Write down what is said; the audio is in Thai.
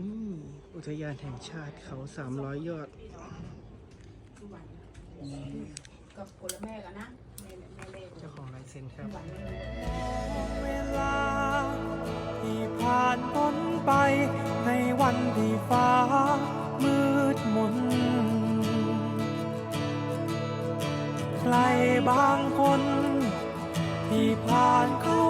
นี่อุทยานแห่งชาติเขาสามร้อยยอดกักับผลแม่กันนะเจ้าของลายเซ็นคทุรับเวลาที่ผ่านพ้นไปในวันที่ฟ้ามืดมนใครบางคนที่ผ่านเข้า